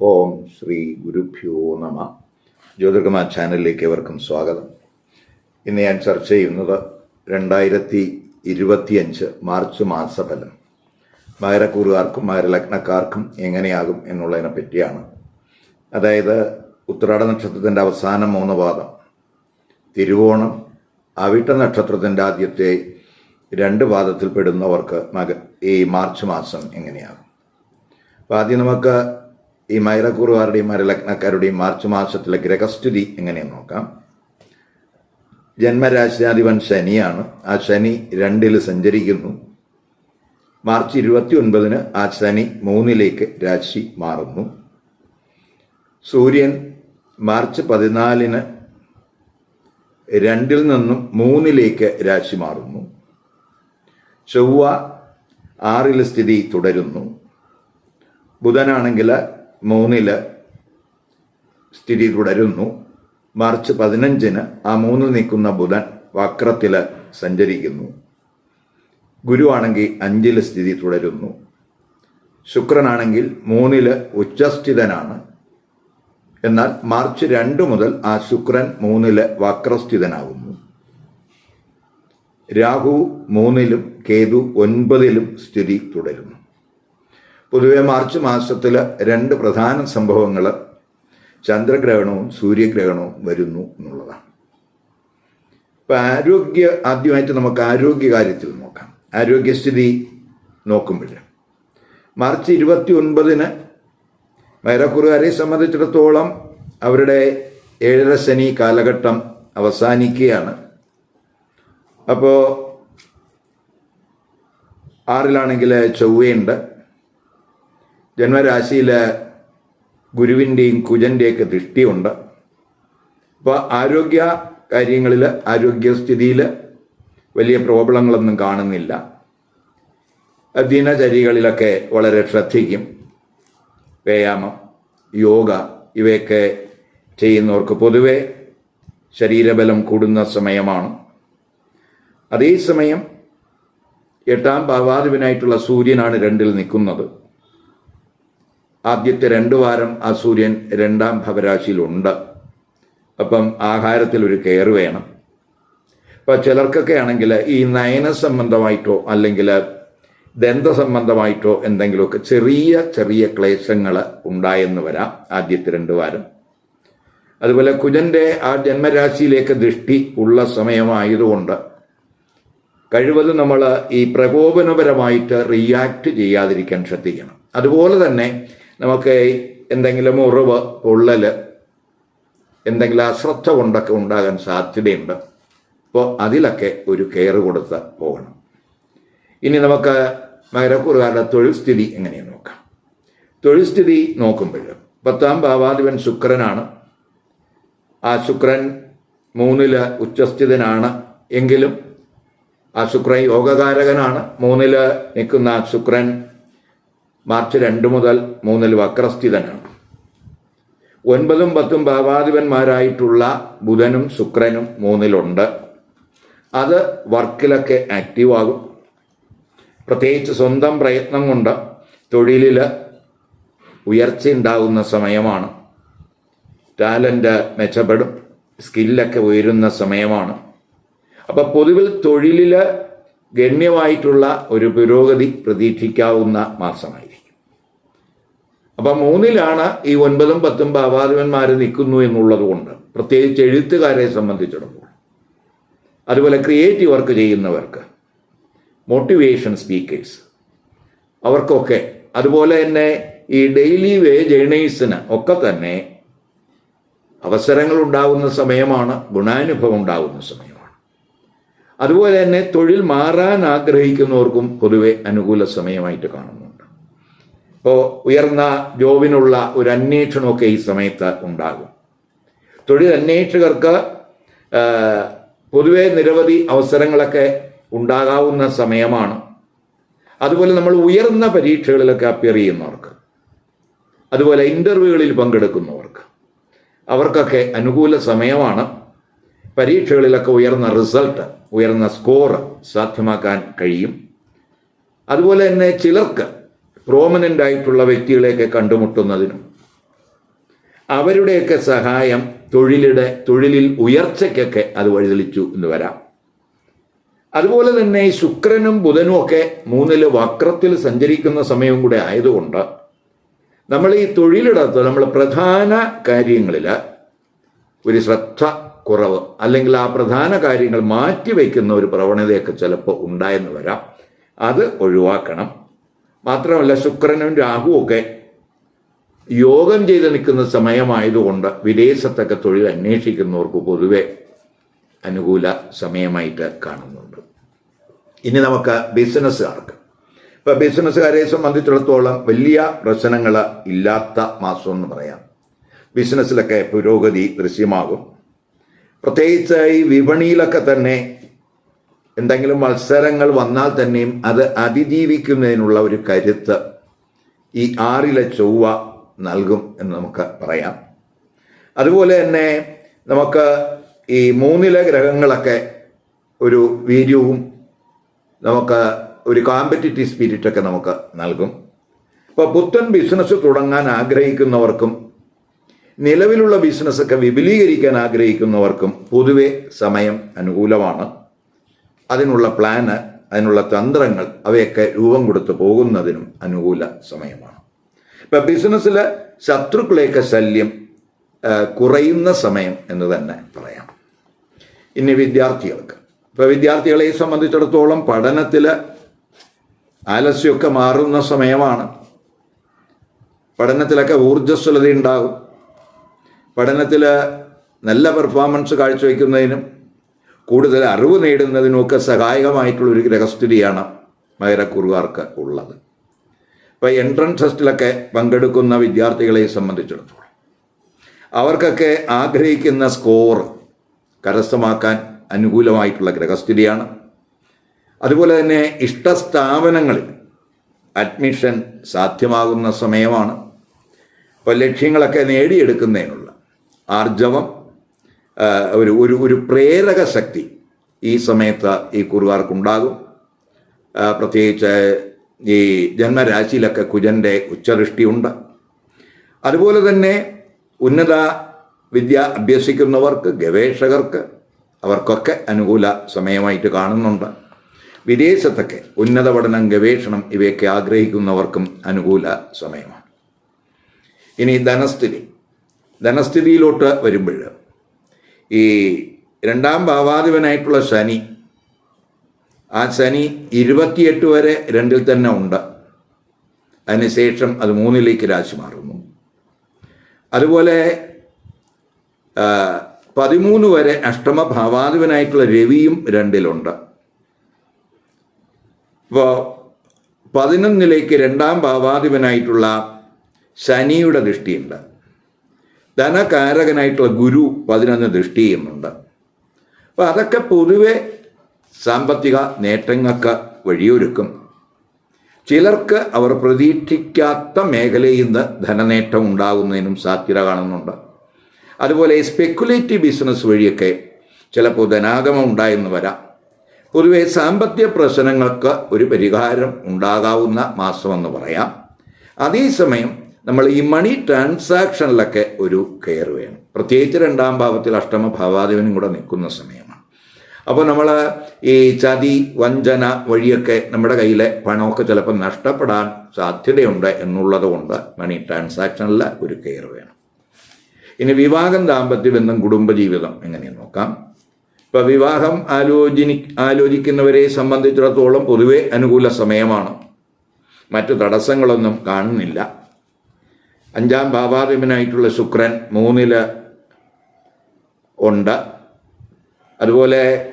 ഓം ശ്രീ ഗുരുഭ്യോ നമ. ജ്യോതിർഗമ ചാനലിലേക്ക് എവർക്കും സ്വാഗതം. ഇന്ന് ഞാൻ ചർച്ച ചെയ്യുന്നത് രണ്ടായിരത്തി ഇരുപത്തിയഞ്ച് മാർച്ച് മാസഫലം. മകരക്കൂറുകാർക്കും മകരലഗ്നക്കാർക്കും എങ്ങനെയാകും എന്നുള്ളതിനെ പറ്റിയാണ്. അതായത് ഉത്രാട നക്ഷത്രത്തിന്റെ അവസാനം മൂന്ന് പാദം തിരുവോണം അവിട്ട നക്ഷത്രത്തിന്റെ ആദ്യത്തെ രണ്ട് പാദത്തിൽ പെടുന്നവർക്ക് മക ഈ മാർച്ച് മാസം എങ്ങനെയാകും? അപ്പോൾ ആദ്യം നമുക്ക് ഈ മൈറക്കൂറുകാരുടെയും മരലഗ്നക്കാരുടെയും മാർച്ച് മാസത്തിലെ ഗ്രഹസ്ഥിതി എങ്ങനെയെന്ന് നോക്കാം. ജന്മരാശിയാധിപൻ ശനിയാണ്. ആ ശനി രണ്ടിൽ സഞ്ചരിക്കുന്നു. മാർച്ച് ഇരുപത്തി ഒൻപതിന് ആ ശനി മൂന്നിലേക്ക് രാശി മാറുന്നു. സൂര്യൻ മാർച്ച് പതിനാലിന് രണ്ടിൽ നിന്നും മൂന്നിലേക്ക് രാശി മാറുന്നു. ചൊവ്വ ആറിൽ സ്ഥിതി തുടരുന്നു. ബുധനാണെങ്കിൽ മൂന്നിൽ സ്ഥിതി തുടരുന്നു. മാർച്ച് പതിനഞ്ചിന് ആ മൂന്നിൽ നിൽക്കുന്ന ബുധൻ വക്രത്തിൽ സഞ്ചരിക്കുന്നു. ഗുരുവാണെങ്കിൽ അഞ്ചിൽ സ്ഥിതി തുടരുന്നു. ശുക്രനാണെങ്കിൽ മൂന്നിൽ ഉച്ചസ്ഥിതനാണ്. എന്നാൽ മാർച്ച് രണ്ട് മുതൽ ആ ശുക്രൻ മൂന്നിൽ വക്രസ്ഥിതനാകുന്നു രാഹു മൂന്നിലും കേതു ഒൻപതിലും സ്ഥിതി തുടരുന്നു. പൊതുവെ മാർച്ച് മാസത്തിൽ രണ്ട് പ്രധാന സംഭവങ്ങൾ ചന്ദ്രഗ്രഹണവും സൂര്യഗ്രഹണവും വരുന്നു എന്നുള്ളതാണ്. ഇപ്പം ആരോഗ്യ ആദ്യമായിട്ട് നമുക്ക് ആരോഗ്യ കാര്യത്തിൽ നോക്കാം. ആരോഗ്യസ്ഥിതി നോക്കുമ്പോൾ. മാർച്ച് ഇരുപത്തി ഒൻപതിന് വൈരക്കുറുകാരെ സംബന്ധിച്ചിടത്തോളം അവരുടെ ഏഴര ശനി കാലഘട്ടം അവസാനിക്കുകയാണ്. അപ്പോൾ ആറിലാണെങ്കിൽ ചൊവ്വയുണ്ട്. ജന്മരാശിയിൽ ഗുരുവിന്റെയും കുജന്റെയൊക്കെ ദൃഷ്ടിയുണ്ട്. അപ്പോൾ ആരോഗ്യ കാര്യങ്ങളിൽ ആരോഗ്യസ്ഥിതിയിൽ വലിയ പ്രോബ്ലങ്ങളൊന്നും കാണുന്നില്ല. ദിനചര്യകളിലൊക്കെ വളരെ ശ്രദ്ധിക്കും. വ്യായാമം യോഗ ഇവയൊക്കെ ചെയ്യുന്നവർക്ക് പൊതുവെ ശരീരബലം കൂടുന്ന സമയമാണ്. അതേസമയം എട്ടാം ഭാവാധിപനായിട്ടുള്ള സൂര്യനാണ് രണ്ടിൽ നിൽക്കുന്നത്. ആദ്യത്തെ രണ്ട് വാരം ആ സൂര്യൻ രണ്ടാം ഭവരാശിയിലുണ്ട്. അപ്പം ആഹാരത്തിൽ ഒരു കെയർ വേണം. അപ്പം ചിലർക്കൊക്കെ ആണെങ്കിൽ ഈ നയന സംബന്ധമായിട്ടോ അല്ലെങ്കിൽ ദന്ത സംബന്ധമായിട്ടോ എന്തെങ്കിലുമൊക്കെ ചെറിയ ചെറിയ ക്ലേശങ്ങൾ ഉണ്ടായെന്ന് വരാം ആദ്യത്തെ രണ്ട് വാരം. അതുപോലെ കുജന്റെ ആ ജന്മരാശിയിലേക്ക് ദൃഷ്ടി ഉള്ള സമയമായതുകൊണ്ട് കഴിവതും നമ്മൾ ഈ പ്രകോപനപരമായിട്ട് റിയാക്ട് ചെയ്യാതിരിക്കാൻ ശ്രദ്ധിക്കണം. അതുപോലെ തന്നെ നമുക്ക് എന്തെങ്കിലും മുറിവ് പൊള്ളൽ എന്തെങ്കിലും അശ്രദ്ധ കൊണ്ടൊക്കെ ഉണ്ടാകാൻ സാധ്യതയുണ്ട്. അപ്പോൾ അതിലൊക്കെ ഒരു കെയർ കൊടുത്ത് പോകണം. ഇനി നമുക്ക് മകരക്കുറുകാരുടെ തൊഴിൽ സ്ഥിതി എങ്ങനെയാണ് നോക്കാം. തൊഴിൽ സ്ഥിതി നോക്കുമ്പോൾ പത്താം ഭാവാധിപൻ ശുക്രനാണ്. ആ ശുക്രൻ മൂന്നിൽ ഉച്ചസ്ഥിതനാണ് എങ്കിലും ആ ശുക്രൻ യോഗകാരകനാണ്. മൂന്നിൽ നിൽക്കുന്ന ശുക്രൻ മാർച്ച് രണ്ട് മുതൽ മൂന്നിൽ വക്രസ്ഥിതനാണ് ഒൻപതും പത്തും ഭാവാധിപന്മാരായിട്ടുള്ള ബുധനും ശുക്രനും മൂന്നിലുണ്ട്. അത് വർക്കിലൊക്കെ ആക്റ്റീവ് ആകും പ്രത്യേകിച്ച് സ്വന്തം പ്രയത്നം കൊണ്ട് തൊഴിലിൽ ഉയർച്ച ഉണ്ടാകുന്ന സമയമാണ്. ടാലന്റ് മെച്ചപ്പെടും. സ്കില്ലൊക്കെ ഉയരുന്ന സമയമാണ്. അപ്പോൾ പൊതുവിൽ തൊഴിലിൽ ഗണ്യമായിട്ടുള്ള ഒരു പുരോഗതി പ്രതീക്ഷിക്കാവുന്ന മാസമായിരിക്കും അപ്പം മൂന്നിലാണ് ഈ ഒൻപതും പത്തും ഭാവാധിപന്മാർ നിൽക്കുന്നു എന്നുള്ളത് കൊണ്ട് പ്രത്യേകിച്ച് എഴുത്തുകാരെ സംബന്ധിച്ചിടത്തോളം. അതുപോലെ ക്രിയേറ്റീവ് വർക്ക് ചെയ്യുന്നവർക്ക് മോട്ടിവേഷൻ സ്പീക്കേഴ്സ് അവർക്കൊക്കെ അതുപോലെ തന്നെ ഈ ഡെയിലി വേ ജേണേഴ്സിന് ഒക്കെ തന്നെ അവസരങ്ങൾ ഉണ്ടാകുന്ന സമയമാണ് ഗുണാനുഭവം ഉണ്ടാകുന്ന സമയമാണ്. അതുപോലെ തന്നെ തൊഴിൽ മാറാൻ ആഗ്രഹിക്കുന്നവർക്കും പൊതുവെ അനുകൂല സമയമായിട്ട് കാണുന്നുണ്ട് ഇപ്പോൾ ഉയർന്ന ജോബിനുള്ള ഒരു അന്വേഷണമൊക്കെ ഈ സമയത്ത് ഉണ്ടാകും. തൊഴിൽ അന്വേഷകർക്ക് പൊതുവെ നിരവധി അവസരങ്ങളൊക്കെ ഉണ്ടാകാവുന്ന സമയമാണ്. അതുപോലെ നമ്മൾ ഉയർന്ന പരീക്ഷകളിലൊക്കെ അപ്പിയർ ചെയ്യുന്നവർക്ക് അതുപോലെ ഇന്റർവ്യൂകളിൽ പങ്കെടുക്കുന്നവർക്ക് അവർക്കൊക്കെ അനുകൂല സമയമാണ്. പരീക്ഷകളിലൊക്കെ ഉയർന്ന റിസൾട്ട് ഉയർന്ന സ്കോർ സാധ്യമാക്കാൻ കഴിയും. അതുപോലെ തന്നെ ചിലർക്ക് പ്രോമനന്റ് ആയിട്ടുള്ള വ്യക്തികളെയൊക്കെ കണ്ടുമുട്ടുന്നതിനും അവരുടെയൊക്കെ സഹായം തൊഴിലിടെ തൊഴിലിൽ ഉയർച്ചയ്ക്കൊക്കെ അത് വഴിതെളിച്ചു എന്ന് വരാം. അതുപോലെ തന്നെ ശുക്രനും ബുധനും ഒക്കെ മൂന്നിൽ വക്രത്തിൽ സഞ്ചരിക്കുന്ന സമയവും കൂടെ ആയതുകൊണ്ട് നമ്മൾ ഈ തൊഴിലിടത്ത് നമ്മൾ പ്രധാന കാര്യങ്ങളിൽ ഒരു ശ്രദ്ധ കുറവ് അല്ലെങ്കിൽ ആ പ്രധാന കാര്യങ്ങൾ മാറ്റിവെക്കുന്ന ഒരു പ്രവണതയൊക്കെ ചിലപ്പോൾ ഉണ്ടായെന്ന് വരാം. അത് ഒഴിവാക്കണം. മാത്രമല്ല ശുക്രനും രാഹുവൊക്കെ യോഗം ചെയ്ത് നിൽക്കുന്ന സമയമായതുകൊണ്ട് വിദേശത്തൊക്കെ തൊഴിൽ അന്വേഷിക്കുന്നവർക്ക് പൊതുവെ അനുകൂല സമയമായിട്ട് കാണുന്നുണ്ട്. ഇനി നമുക്ക് ബിസിനസ്സുകാർക്ക്. ഇപ്പൊ ബിസിനസ്സുകാരെ സംബന്ധിച്ചിടത്തോളം വലിയ പ്രശ്നങ്ങൾ ഇല്ലാത്ത മാസം എന്ന് പറയാം. ബിസിനസ്സിലൊക്കെ പുരോഗതി ദൃശ്യമാകും. പ്രത്യേകിച്ച് വിപണിയിലൊക്കെ തന്നെ എന്തെങ്കിലും മത്സരങ്ങൾ വന്നാൽ തന്നെയും അത് അതിജീവിക്കുന്നതിനുള്ള ഒരു കരുത്ത് ഈ ആറിലെ ചൊവ്വ നൽകും എന്ന് നമുക്ക് പറയാം. അതുപോലെ തന്നെ നമുക്ക് ഈ മൂന്നിലെ ഗ്രഹങ്ങളൊക്കെ ഒരു വീര്യവും നമുക്ക് ഒരു കോമ്പറ്റിറ്റീവ് സ്പിരിറ്റൊക്കെ നമുക്ക് നൽകും. ഇപ്പോൾ പുത്തൻ ബിസിനസ് തുടങ്ങാൻ ആഗ്രഹിക്കുന്നവർക്കും നിലവിലുള്ള ബിസിനസ്സൊക്കെ വിപുലീകരിക്കാൻ ആഗ്രഹിക്കുന്നവർക്കും പൊതുവെ സമയം അനുകൂലമാണ്. അതിനുള്ള പ്ലാന് അതിനുള്ള തന്ത്രങ്ങൾ അവയൊക്കെ രൂപം കൊടുത്തു പോകുന്നതിനും അനുകൂല സമയമാണ്. ഇപ്പം ബിസിനസ്സിൽ ശത്രുക്കളെയൊക്കെ ശല്യം കുറയുന്ന സമയം എന്ന് തന്നെ പറയാം. ഇനി വിദ്യാർത്ഥികൾക്ക്. ഇപ്പോൾ വിദ്യാർത്ഥികളെ സംബന്ധിച്ചിടത്തോളം പഠനത്തിൽ ആലസ്യമൊക്കെ മാറുന്ന സമയമാണ്. പഠനത്തിലൊക്കെ ഊർജസ്വലത ഉണ്ടാകും പഠനത്തിൽ നല്ല പെർഫോമൻസ് കാഴ്ചവെക്കുന്നതിനും കൂടുതൽ അറിവ് നേടുന്നതിനുമൊക്കെ സഹായകമായിട്ടുള്ള ഒരു ഗ്രഹസ്ഥിതിയാണ് മകരക്കുറുകാർക്ക് ഉള്ളത്. ഇപ്പോൾ എൻട്രൻസ് ടെസ്റ്റിലൊക്കെ പങ്കെടുക്കുന്ന വിദ്യാർത്ഥികളെ സംബന്ധിച്ചിടത്തോളം അവർക്കൊക്കെ ആഗ്രഹിക്കുന്ന സ്കോർ കരസ്ഥമാക്കാൻ അനുകൂലമായിട്ടുള്ള ഗ്രഹസ്ഥിതിയാണ്. അതുപോലെ തന്നെ ഇഷ്ടസ്ഥാപനങ്ങളിൽ അഡ്മിഷൻ സാധ്യമാകുന്ന സമയമാണ്. അപ്പോൾ ലക്ഷ്യങ്ങളൊക്കെ നേടിയെടുക്കുന്നതിനുള്ള ആർജവം ഒരു ഒരു ഒരു പ്രേരക ശക്തി ഈ സമയത്ത് ഈ കുറുകാർക്കുണ്ടാകും. പ്രത്യേകിച്ച് ഈ ജന്മരാശിയിലൊക്കെ കുജന്റെ ഉച്ചദൃഷ്ടിയുണ്ട്. അതുപോലെ തന്നെ ഉന്നത വിദ്യ അഭ്യസിക്കുന്നവർക്ക് ഗവേഷകർക്ക് അവർക്കൊക്കെ അനുകൂല സമയമായിട്ട് കാണുന്നുണ്ട്. വിദേശത്തൊക്കെ ഉന്നത പഠനം ഗവേഷണം ഇവയൊക്കെ ആഗ്രഹിക്കുന്നവർക്കും അനുകൂല സമയമാണ്. ഇനി ധനസ്ഥിതി. ധനസ്ഥിതിയിലോട്ട് വരുമ്പോൾ ഈ രണ്ടാം ഭാവാധിപനായിട്ടുള്ള ശനി ആ ശനി ഇരുപത്തിയെട്ട് വരെ രണ്ടിൽ തന്നെ ഉണ്ട്. അതിനുശേഷം അത് മൂന്നിലേക്ക് രാശി മാറുന്നു. അതുപോലെ പതിമൂന്ന് വരെ അഷ്ടമ ഭാവാധിപനായിട്ടുള്ള രവിയും രണ്ടിലുണ്ട്. ഇപ്പോൾ പതിനൊന്നിലേക്ക് രണ്ടാം ഭാവാധിപനായിട്ടുള്ള ശനിയുടെ ദൃഷ്ടിയുണ്ട്. ധനകാരകനായിട്ടുള്ള ഗുരു പതിനൊന്ന് ദൃഷ്ടി ചെയ്യുന്നുണ്ട് അപ്പോൾ അതൊക്കെ പൊതുവെ സാമ്പത്തിക നേട്ടങ്ങൾക്ക് വഴിയൊരുക്കും. ചിലർക്ക് അവർ പ്രതീക്ഷിക്കാത്ത മേഖലയിൽ നിന്ന് ധനനേട്ടം ഉണ്ടാകുന്നതിനും സാധ്യത കാണുന്നുണ്ട്. അതുപോലെ സ്പെക്കുലേറ്റീവ് ബിസിനസ് വഴിയൊക്കെ ചിലപ്പോൾ ധനാഗമം ഉണ്ടായെന്ന് വരാം. പൊതുവെ സാമ്പത്തിക പ്രശ്നങ്ങൾക്ക് ഒരു പരിഹാരം ഉണ്ടാകാവുന്ന മാസമെന്ന് പറയാം. അതേസമയം നമ്മൾ ഈ മണി ട്രാൻസാക്ഷനിലൊക്കെ ഒരു കെയർ വേണം. പ്രത്യേകിച്ച് രണ്ടാം ഭാവത്തിൽ അഷ്ടമ ഭാവാധിപനും കൂടെ നിൽക്കുന്ന സമയമാണ്. അപ്പോൾ നമ്മൾ ഈ ചതി വഞ്ചന വഴിയൊക്കെ നമ്മുടെ കയ്യിലെ പണമൊക്കെ ചിലപ്പോൾ നഷ്ടപ്പെടാൻ സാധ്യതയുണ്ട് എന്നുള്ളത് കൊണ്ട് മണി ട്രാൻസാക്ഷനിൽ ഒരു കെയർ വേണം. ഇനി വിവാഹം ദാമ്പത്യ ബന്ധം കുടുംബജീവിതം എങ്ങനെയെന്ന് നോക്കാം? ഇപ്പം വിവാഹം ആലോചിനി ആലോചിക്കുന്നവരെ സംബന്ധിച്ചിടത്തോളം പൊതുവെ അനുകൂല സമയമാണ്. മറ്റു തടസ്സങ്ങളൊന്നും കാണുന്നില്ല. അഞ്ചാം ഭാവാധിപനായിട്ടുള്ള ശുക്രൻ മൂന്നിൽ ഉണ്ട് അതുപോലെ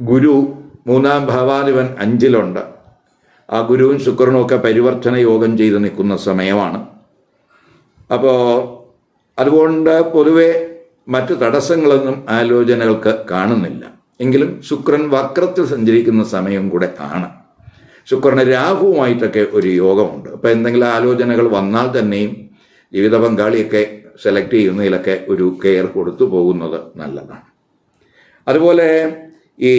ഗുരു മൂന്നാം ഭാവാധിപൻ അഞ്ചിലുണ്ട്. ആ ഗുരുവും ശുക്രനും ഒക്കെ പരിവർത്തന യോഗം ചെയ്ത് നിൽക്കുന്ന സമയമാണ്. അപ്പോൾ അതുകൊണ്ട് പൊതുവെ മറ്റു തടസ്സങ്ങളൊന്നും ആലോചനകൾക്ക് കാണുന്നില്ല. എങ്കിലും ശുക്രൻ വക്രത്തിൽ സഞ്ചരിക്കുന്ന സമയം കൂടെ ആണ്. ശുക്രന് രാഹുവുമായിട്ടൊക്കെ ഒരു യോഗമുണ്ട്. അപ്പോൾ എന്തെങ്കിലും ആലോചനകൾ വന്നാൽ തന്നെയും ജീവിത പങ്കാളിയൊക്കെ സെലക്ട് ചെയ്യുന്നതിലൊക്കെ ഒരു കെയർ കൊടുത്തു പോകുന്നത് നല്ലതാണ്. അതുപോലെ ഈ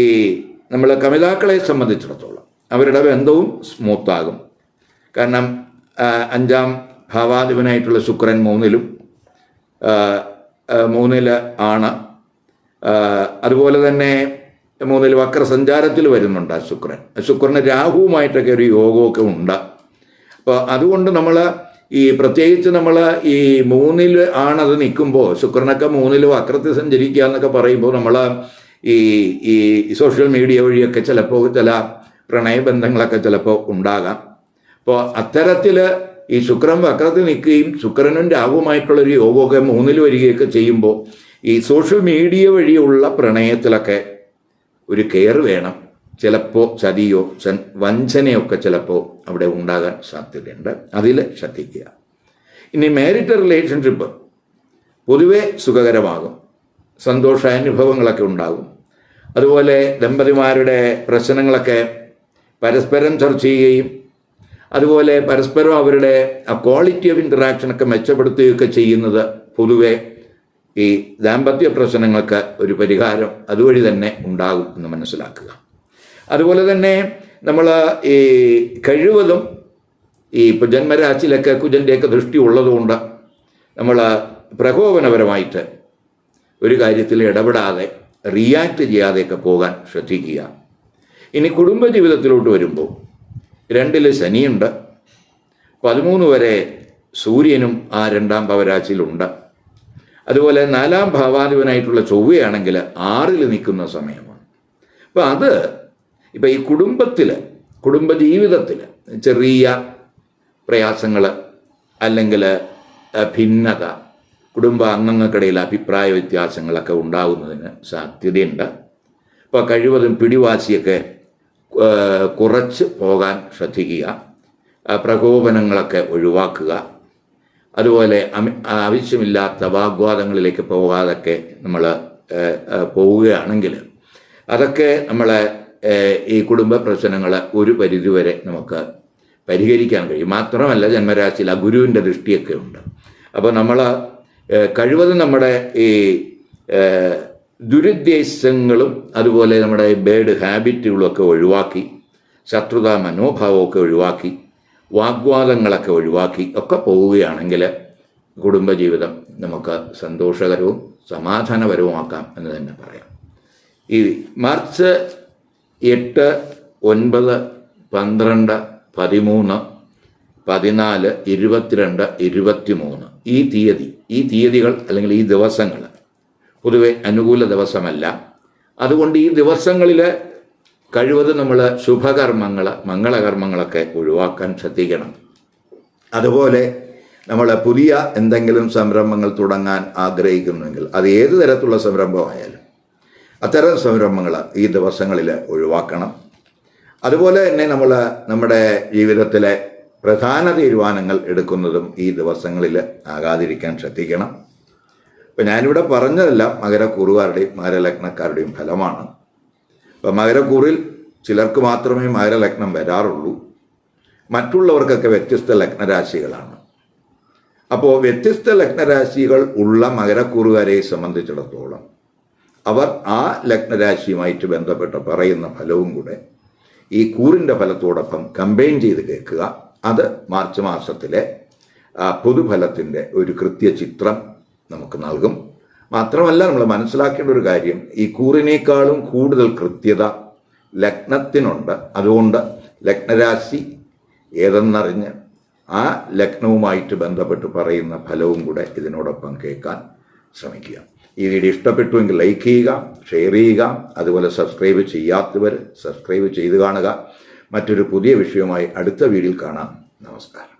നമ്മൾ കമിതാക്കളെ സംബന്ധിച്ചിടത്തോളം അവരുടെ ബന്ധവും സ്മൂത്താകും കാരണം അഞ്ചാം ഭാവാധിപനായിട്ടുള്ള ശുക്രൻ മൂന്നിലും മൂന്നിൽ ആണ്. അതുപോലെ തന്നെ മൂന്നിൽ വക്രസഞ്ചാരത്തിൽ വരുന്നുണ്ട് ആ ശുക്രൻ ശുക്രന് രാഹുവുമായിട്ടൊക്കെ ഒരു യോഗമൊക്കെ ഉണ്ട്. അപ്പോൾ അതുകൊണ്ട് നമ്മൾ ഈ പ്രത്യേകിച്ച് നമ്മൾ ഈ മൂന്നിൽ ആണത് നിൽക്കുമ്പോൾ ശുക്രനൊക്കെ മൂന്നിൽ വക്രത്തിൽ സഞ്ചരിക്കുക എന്നൊക്കെ പറയുമ്പോൾ നമ്മൾ ഈ ഈ സോഷ്യൽ മീഡിയ വഴിയൊക്കെ ചിലപ്പോൾ ചില പ്രണയബന്ധങ്ങളൊക്കെ ചിലപ്പോൾ ഉണ്ടാകാം. അപ്പോൾ അത്തരത്തിൽ ഈ ശുക്രൻ വക്രത്തിൽ നിൽക്കുകയും ശുക്രനും രാഹുവുമായിട്ടുള്ളൊരു യോഗമൊക്കെ മൂന്നിൽ വരികയൊക്കെ ചെയ്യുമ്പോൾ ഈ സോഷ്യൽ മീഡിയ വഴിയുള്ള പ്രണയത്തിലൊക്കെ ഒരു കെയർ വേണം. ചിലപ്പോൾ ചതിയോ വഞ്ചനയൊക്കെ ചിലപ്പോൾ അവിടെ ഉണ്ടാകാൻ സാധ്യതയുണ്ട്. അതിൽ ശ്രദ്ധിക്കുക. ഇനി മാരിറ്റൽ റിലേഷൻഷിപ്പ് പൊതുവെ സുഖകരമാകും. സന്തോഷാനുഭവങ്ങളൊക്കെ ഉണ്ടാകും. അതുപോലെ ദമ്പതിമാരുടെ പ്രശ്നങ്ങളൊക്കെ പരസ്പരം ചർച്ച ചെയ്യുകയും അതുപോലെ പരസ്പരം അവരുടെ ആ ക്വാളിറ്റി ഓഫ് ഇന്ററാക്ഷനൊക്കെ മെച്ചപ്പെടുത്തുകയൊക്കെ ചെയ്യുന്നത് പൊതുവെ ഈ ദാമ്പത്യ പ്രശ്നങ്ങൾക്ക് ഒരു പരിഹാരം അതുവഴി തന്നെ ഉണ്ടാകും എന്ന് മനസ്സിലാക്കുക. അതുപോലെ തന്നെ നമ്മൾ ഈ കഴിവതും ഈ ഇപ്പോൾ ജന്മരാശിയിലൊക്കെ കുജന്റെയൊക്കെ ദൃഷ്ടി ഉള്ളതുകൊണ്ട് നമ്മൾ പ്രകോപനപരമായിട്ട് ഒരു കാര്യത്തിൽ ഇടപെടാതെ റിയാക്ട് ചെയ്യാതെയൊക്കെ പോകാൻ ശ്രദ്ധിക്കുക. ഇനി കുടുംബജീവിതത്തിലോട്ട് വരുമ്പോൾ രണ്ടിൽ ശനിയുണ്ട്. പതിമൂന്ന് വരെ സൂര്യനും ആ രണ്ടാം ഭവരാശിയിലുണ്ട് അതുപോലെ നാലാം ഭാവാധിപനായിട്ടുള്ള ചൊവ്വയാണെങ്കിൽ ആറിൽ നിൽക്കുന്ന സമയമാണ്. അപ്പം അത് ഇപ്പം ഈ കുടുംബത്തിൽ കുടുംബജീവിതത്തിൽ ചെറിയ പ്രയാസങ്ങൾ അല്ലെങ്കിൽ ഭിന്നത കുടുംബ അംഗങ്ങൾക്കിടയിൽ അഭിപ്രായ വ്യത്യാസങ്ങളൊക്കെ ഉണ്ടാകുന്നതിന് സാധ്യതയുണ്ട്. അപ്പോൾ കഴിവതും പിടിവാശിയൊക്കെ കുറച്ച് പോകാൻ ശ്രദ്ധിക്കുക. പ്രകോപനങ്ങളൊക്കെ ഒഴിവാക്കുക. അതുപോലെ ആവശ്യമില്ലാത്ത വാഗ്വാദങ്ങളിലേക്ക് പോകാതൊക്കെ നമ്മൾ പോവുകയാണെങ്കിൽ അതൊക്കെ നമ്മളെ ഈ കുടുംബ പ്രശ്നങ്ങൾ ഒരു പരിധിവരെ നമുക്ക് പരിഹരിക്കാൻ കഴിയും. മാത്രമല്ല ജന്മരാശിയിൽ ആ ഗുരുവിന്റെ ദൃഷ്ടിയൊക്കെ ഉണ്ട്. അപ്പോൾ നമ്മൾ കഴിവതും നമ്മുടെ ഈ ദുരുദ്ദേശങ്ങളും അതുപോലെ നമ്മുടെ ബേഡ് ഹാബിറ്റുകളൊക്കെ ഒഴിവാക്കി ശത്രുതാ മനോഭാവമൊക്കെ ഒഴിവാക്കി വാഗ്വാദങ്ങളൊക്കെ ഒഴിവാക്കി ഒക്കെ പോവുകയാണെങ്കിൽ കുടുംബജീവിതം നമുക്ക് സന്തോഷകരവും സമാധാനപരവുമാക്കാം എന്ന് തന്നെ പറയാം. ഈ മാർച്ച് എട്ട് ഒൻപത് പന്ത്രണ്ട് പതിമൂന്ന് പതിനാല് ഇരുപത്തിരണ്ട് ഇരുപത്തിമൂന്ന് ഈ തീയതി ഈ തീയതികൾ അല്ലെങ്കിൽ ഈ ദിവസങ്ങൾ പൊതുവെ അനുകൂല ദിവസമല്ല. അതുകൊണ്ട് ഈ ദിവസങ്ങളിൽ കഴിവതും നമ്മൾ ശുഭകർമ്മങ്ങൾ മംഗളകർമ്മങ്ങളൊക്കെ ഒഴിവാക്കാൻ ശ്രദ്ധിക്കണം. അതുപോലെ നമ്മൾ പുതിയ എന്തെങ്കിലും സംരംഭങ്ങൾ തുടങ്ങാൻ ആഗ്രഹിക്കുന്നുവെങ്കിൽ അത് ഏത് തരത്തിലുള്ള സംരംഭമായാലും അത്തരം സംരംഭങ്ങൾ ഈ ദിവസങ്ങളിൽ ഒഴിവാക്കണം. അതുപോലെ തന്നെ നമ്മൾ നമ്മുടെ ജീവിതത്തിലെ പ്രധാന തീരുമാനങ്ങൾ എടുക്കുന്നതും ഈ ദിവസങ്ങളിൽ ആകാതിരിക്കാൻ ശ്രദ്ധിക്കണം. ഇപ്പം ഞാനിവിടെ പറഞ്ഞതെല്ലാം മകരക്കുറുകാരുടെയും മകരലഗ്നക്കാരുടെയും ഫലമാണ്. അപ്പം മകരക്കൂറിൽ ചിലർക്ക് മാത്രമേ മകരലഗ്നം വരാറുള്ളൂ. മറ്റുള്ളവർക്കൊക്കെ വ്യത്യസ്ത ലഗ്നരാശികളാണ്. അപ്പോൾ വ്യത്യസ്ത ലഗ്നരാശികൾ ഉള്ള മകരക്കൂറുകാരെ സംബന്ധിച്ചിടത്തോളം അവർ ആ ലഗ്നരാശിയുമായിട്ട് ബന്ധപ്പെട്ട് പറയുന്ന ഫലവും കൂടെ ഈ കൂറിന്റെ ഫലത്തോടൊപ്പം കമ്പൈൻ ചെയ്ത് കേൾക്കുക. അത് മാർച്ച് മാസത്തിലെ പൊതുഫലത്തിന്റെ ഒരു കൃത്യചിത്രം നമുക്ക് നൽകും. മാത്രമല്ല നമ്മൾ മനസ്സിലാക്കേണ്ട ഒരു കാര്യം ഈ കൂറിനേക്കാളും കൂടുതൽ കൃത്യത ലഗ്നത്തിനുണ്ട്. അതുകൊണ്ട് ലഗ്നരാശി ഏതെന്നറിഞ്ഞ് ആ ലഗ്നവുമായിട്ട് ബന്ധപ്പെട്ട് പറയുന്ന ഫലവും കൂടെ ഇതിനോടൊപ്പം കേൾക്കാൻ ശ്രമിക്കുക. ഈ വീഡിയോ ഇഷ്ടപ്പെട്ടുവെങ്കിൽ ലൈക്ക് ചെയ്യുക ഷെയർ ചെയ്യുക അതുപോലെ സബ്സ്ക്രൈബ് ചെയ്യാത്തവർ സബ്സ്ക്രൈബ് ചെയ്ത് കാണുക. മറ്റൊരു പുതിയ വിഷയവുമായി അടുത്ത വീഡിയോയിൽ കാണാം. നമസ്കാരം.